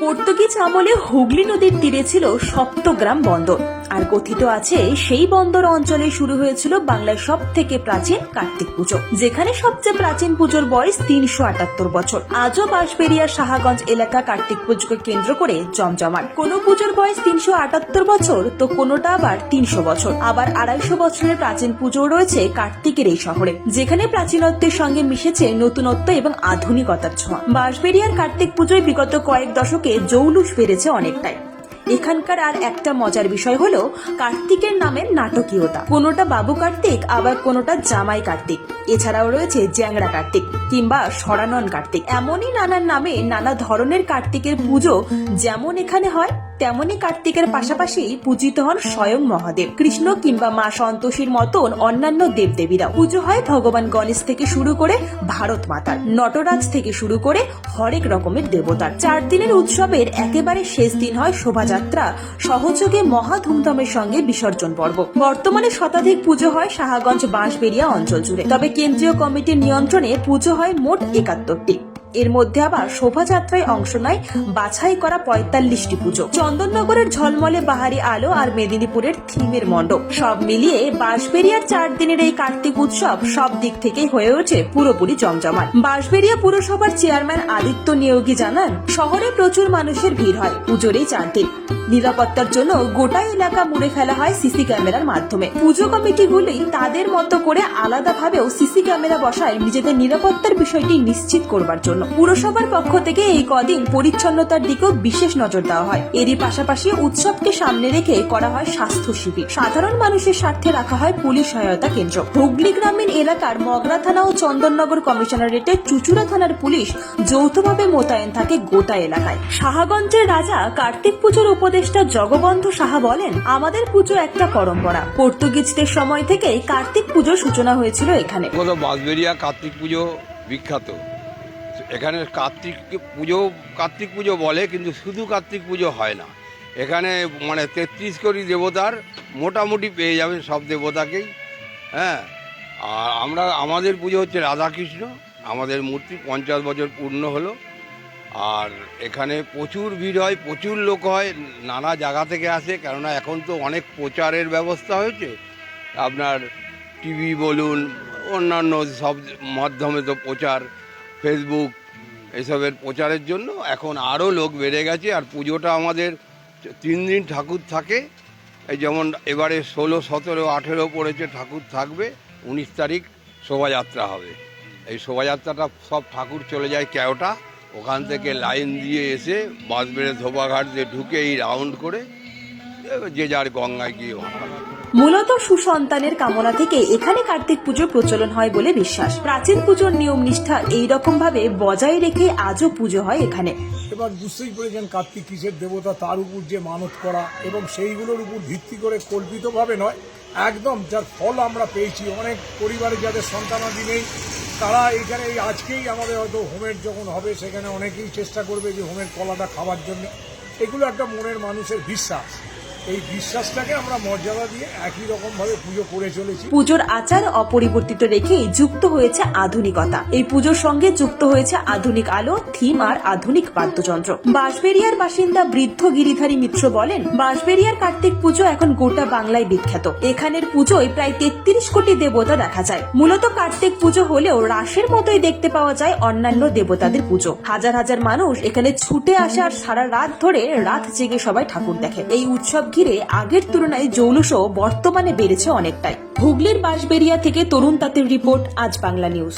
Portuguese আমলে হুগলি নদীর তীরে ছিল সপ্তগ্রাম বন্দর। আর কথিত আছে, সেই বন্দর অঞ্চলে শুরু হয়েছিল বাংলার সব থেকে প্রাচীন কার্তিক পুজো, যেখানে সবচেয়ে প্রাচীন পুজোর বয়স তিনশো আটাত্তর বছর। আজও বাঁশবেরিয়ার সাহাগঞ্জ এলাকা কার্তিক পুজোকে কেন্দ্র করে জমজমাট। কোনো পুজোর বয়স তিনশো আটাত্তর বছর, তো কোনোটা আবার তিনশো বছর। আবার আড়াইশো বছরের প্রাচীন পুজো রয়েছে কার্তিকের এই শহরে, যেখানে প্রাচীনত্বের সঙ্গে মিশেছে নতুনত্ব এবং আধুনিকতার ছোঁয়া। বাঁশবেরিয়ার কার্তিক পুজোয় বিগত কয়েক দশকে জৌলুস বেড়েছে অনেকটাই। এখানকার আর একটা মজার বিষয় হলো কার্তিকের নামের নাটকীয়তা। কোনোটা বাবু কার্তিক, আবার কোনোটা জামাই কার্তিক। এছাড়াও রয়েছে জ্যাংরা কার্তিক কিংবা সরানন কার্তিক। এমনই নানান নামে নানা ধরনের কার্তিকের পুজো যেমন এখানে হয় তেমনি কার্তিকের পাশাপাশি পূজিত হন স্বয়ং মহাদেব। কৃষ্ণ কিংবা মা সন্তোষীর মতন অন্যান্য দেবদেবীরাও। পুজো হয় ভগবান গণেশ থেকে শুরু করে ভারত মাতার, নটরাজ থেকে শুরু করে হরেক রকমের দেবতার। চার দিনের উৎসবের একেবারে শেষ দিন হয় শোভাযাত্রা সহযোগে মহা ধুমধামের সঙ্গে বিসর্জন পর্ব। বর্তমানে শতাধিক পুজো হয় সাহাগঞ্জ বাঁশবেড়িয়া অঞ্চল জুড়ে। তবে কেন্দ্রীয় কমিটির নিয়ন্ত্রণে পুজো হয় মোট একাত্তরটি। এর মধ্যে আবার শোভাযাত্রায় অংশ নেয় বাছাই করা পঁয়তাল্লিশটি পুজো। চন্দননগরের ঝলমলে বাহারি আলো আর মেদিনীপুরের থিমের মণ্ডপ। সব মিলিয়ে বাঁশবেরিয়ার চার দিনের এই কার্তিক উৎসব সব দিক থেকেই হয়ে ওঠে পুরোপুরি জমজমাট। বাঁশবেরিয়া পুরসভার চেয়ারম্যান আদিত্য নিয়োগী জানান, শহরে প্রচুর মানুষের ভিড় হয়, পুজোর এই চার দিন নিরাপত্তার জন্য গোটা এলাকা মুড়ে ফেলা হয় সিসি ক্যামেরার মাধ্যমে। পুজো কমিটিগুলি তাদের মতো করে আলাদাভাবেও সিসি ক্যামেরা বসায় নিজেদের নিরাপত্তার বিষয়টি নিশ্চিত করবার জন্য। পুরসভার পক্ষ থেকে এই কদিন পরিচ্ছন্নতার দিকেও বিশেষ নজর দেওয়া হয়। এরই পাশাপাশি উৎসবকে সামনে রেখে করা হয় স্বাস্থ্য শিবির। সাধারণ মানুষের স্বার্থে রাখা হয় পুলিশ সহায়তা কেন্দ্র। হুগলি গ্রামীণ এলাকার মগরা থানা ও চন্দননগর কমিশনারেটের চুচুড়া থানার পুলিশ যৌথভাবে মোতায়েন থাকে গোটা এলাকায়। সাহাগঞ্জের রাজা কার্তিক পুজোর উপদেষ্টা জগবন্ধু সাহা বলেন আমাদের পুজো একটা পরম্পরা। পর্তুগিজদের সময় থেকে কার্তিক পুজোর সূচনা হয়েছিল এখানে। বাঁশবেরিয়া কার্তিক পুজো বিখ্যাত। এখানে কার্তিক পুজো কার্তিক পুজো বলে, কিন্তু শুধু কার্তিক পুজো হয় না। এখানে মানে তেত্রিশ কোটি দেবতার মোটামুটি পেয়ে যাবেন সব দেবতাকেই হ্যাঁ? আর আমরা, আমাদের পুজো হচ্ছে রাধাকৃষ্ণ, আমাদের মূর্তি পঞ্চাশ বছর পূর্ণ হলো। আর এখানে প্রচুর ভিড় হয়, প্রচুর লোক হয়, নানা জায়গা থেকে আসে, কেননা এখন তো অনেক প্রচারের ব্যবস্থা হয়েছে। আপনার টিভি বলুন, অন্যান্য সব মাধ্যমে তো প্রচার ফেসবুক এসবের প্রচারের জন্য এখন আরও লোক বেড়ে গেছে, আর পুজোটা আমাদের তিন দিন ঠাকুর থাকে। এই যেমন এবারে ষোলো, সতেরো, আঠেরো পড়েছে ঠাকুর থাকবে, উনিশ তারিখ শোভাযাত্রা হবে। এই শোভাযাত্রাটা সব ঠাকুর চলে যায় কেওটা ওখান থেকে লাইন দিয়ে এসে বাঁশবেড়ে ধোবাঘাট দিয়ে ঢুকে এই রাউন্ড করে যে যার গঙ্গায় গিয়ে ভাষা মূলত সুসন্তানের কামনা থেকে এখানে কার্তিক পুজোর প্রচলন হয় বলে বিশ্বাস। প্রাচীন পুজোর নিয়ম নিষ্ঠা এইরকম ভাবে বজায় রেখে আজও পুজো হয় এখানে। এবার বুঝতেই পেরেছেন কার্তিক কিসের দেবতা, তার উপর যে মানত করা এবং সেইগুলোর উপর ভিত্তি করে কল্পিতভাবে নয়, একদম যার ফল আমরা পেয়েছি। অনেক পরিবারে যাদের সন্তানাদি নেই, তারা এখানে এই আজকেই আমাদের হয়তো হোমের যখন হবে, সেখানে অনেকেই চেষ্টা করবে যে হোমের কলাটা খাওয়ার জন্য। এগুলো একটা মনের মানুষের বিশ্বাস। এই বিশ্বাসটাকে আমরা মর্যাদা দিয়ে একই রকমভাবে পুজো করে চলেছি। পুজোর আচার অপরিবর্তিত রেখেই যুক্ত হয়েছে আধুনিকতা। এই পুজোর সঙ্গে যুক্ত হয়েছে আধুনিক আলো, থিম আর আধুনিক বাদ্যযন্ত্র। বাঁশবেরিয়ার বাসিন্দা বৃদ্ধ গিরিধারী মিত্র বলেন বাঁশবেরিয়ার কার্তিক পুজো এখন গোটা বাংলায় বিখ্যাত। এখানের পুজোয় প্রায় তেত্রিশ কোটি দেবতা দেখা যায়। মূলত কার্তিক পুজো হলেও রাসের মতোই দেখতে পাওয়া যায় অন্যান্য দেবতাদের পুজো। হাজার হাজার মানুষ এখানে ছুটে আসে আর সারা রাত ধরে রাত জেগে সবাই ঠাকুর দেখে। এই উৎসব ঘিরে আগের তুলনায় জৌলুসও বর্তমানে বেড়েছে অনেকটাই। হুগলির বাঁশবেরিয়া থেকে তরুণ তাঁতের রিপোর্ট, আজ বাংলা নিউজ।